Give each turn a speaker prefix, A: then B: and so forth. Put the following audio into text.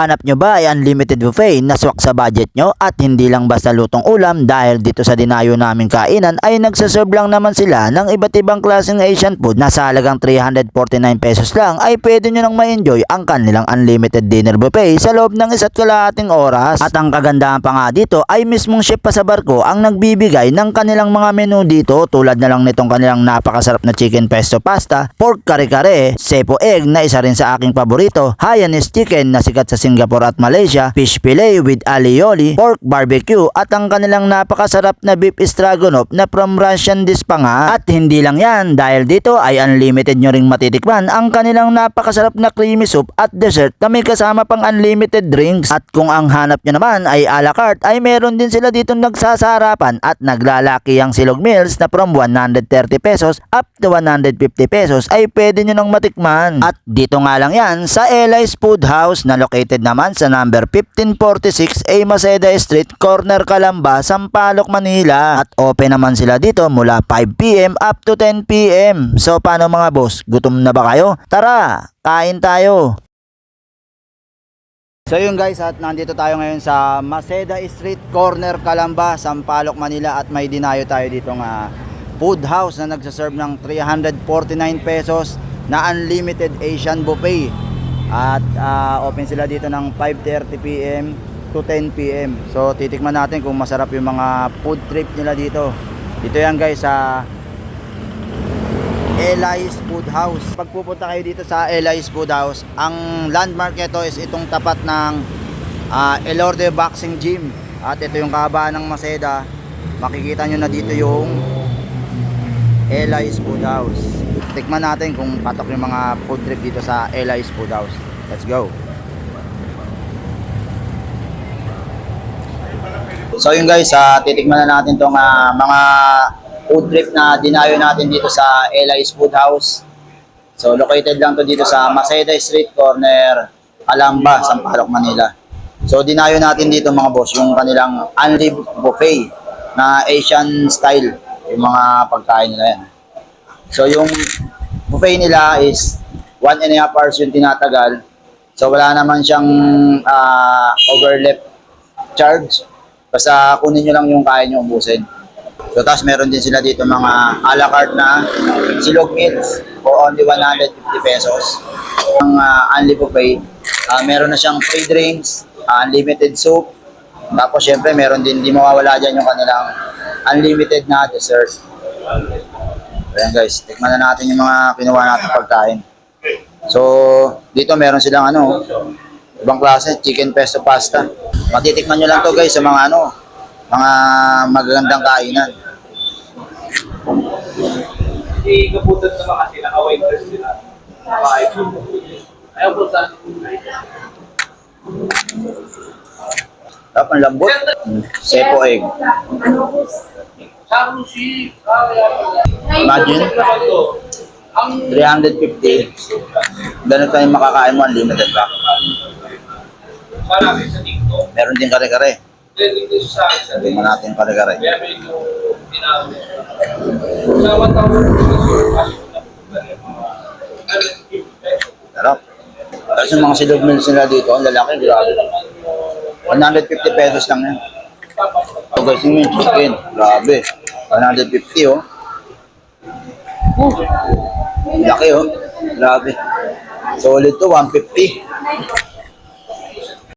A: Hanap nyo ba ay unlimited buffet na swak sa budget nyo at hindi lang basta lutong ulam dahil dito sa dinayo naming kainan ay nagsaserve lang naman sila ng iba't ibang klaseng Asian food na sa halagang 349 pesos lang ay pwede nyo nang ma-enjoy ang kanilang unlimited dinner buffet sa loob ng isa't kalahating oras. At ang kagandahan pa nga dito ay mismong chef pa sa barko ang nagbibigay ng kanilang mga menu dito tulad na lang nitong kanilang napakasarap na chicken pesto pasta, pork kare-kare, sepo egg na isa rin sa aking paborito, Hyannis chicken na sikat sa Singapore at Malaysia, fish fillet with alioli, pork barbecue at ang kanilang napakasarap na beef stroganoff na from Russian dish pa nga. At hindi lang yan dahil dito ay unlimited nyo ring matitikman ang kanilang napakasarap na creamy soup at dessert na may kasama pang unlimited drinks. At kung ang hanap nyo naman ay a la carte ay meron din sila dito nagsasarapan at naglalaki ang silog meals na from 130 pesos up to 150 pesos ay pwede nyo nang matikman. At dito nga lang yan sa Eli's Food House na located naman sa number 1546 A Maceda Street, Corner Calamba, Sampaloc, Manila. At open naman sila dito mula 5pm up to 10pm. So paano mga boss, gutom na ba kayo? Tara, kain tayo! So yun guys at nandito tayo ngayon sa Maceda Street, Corner Calamba, Sampaloc, Manila at may dinayo tayo dito nga food house na nagsaserve ng 349 pesos na unlimited Asian buffet. At ah, open sila dito ng 5.30pm to 10pm. So titikman natin kung masarap yung mga food trip nila dito. Dito yan guys sa Eli's Food House. Pag pupunta kayo dito sa Eli's Food House, ang landmark nito is itong tapat ng ah, Elorde Boxing Gym. At ito yung kahabaan ng Maceda. Makikita nyo na dito yung Eli's Food House. Tikman natin kung patok yung mga food trip dito sa Eli's Food House. Let's go! So yun guys, ah, titikman na natin tong ah, mga food trip na dinayo natin dito sa Eli's Food House. So located lang to dito sa Maceda Street Corner, Alamba, Sampaloc, Manila. So dinayo natin dito mga boss yung kanilang unli buffet na Asian style, yung mga pagkain nila yan. So yung buffet nila is one and a half hours yung tinatagal. So wala naman siyang ah, overlap charge. Basta kunin nyo lang yung kaya nyo ubusin. So tapos meron din sila dito mga a la carte na silog meals for only 150 pesos. Ang uh, unli buffet, ah, meron na siyang free drinks, ah, unlimited soup, tapos syempre meron din, di mawawala dyan yung kanilang unlimited na dessert. Ayan guys, tikman na natin yung mga kinuha natin pagkain. So, dito meron silang ano, ibang klase, chicken pesto pasta. Matitikman nyo lang to guys sa mga ano, mga magagandang kainan.
B: Hindi kaputan naman kasi nakaway press sila. Ayaw po sa
A: Tapos lambot, Mm, sepo egg. Imagine,
B: Ang
A: 350. Ganun tayo makakain mo, unlimited
B: TikTok.
A: Meron din kare-kare. Tingnan natin kare-kare.
B: Kaya medyo tinawag. Sa 1,000 pesos.
A: Sarap. Tapos yung mga silog meals nila dito, ang lalaki, grabe. 150 pesos lang yan. So guys, yung chicken, grabe. 150 oh. Laki oh. Grabe. Solid to, 150.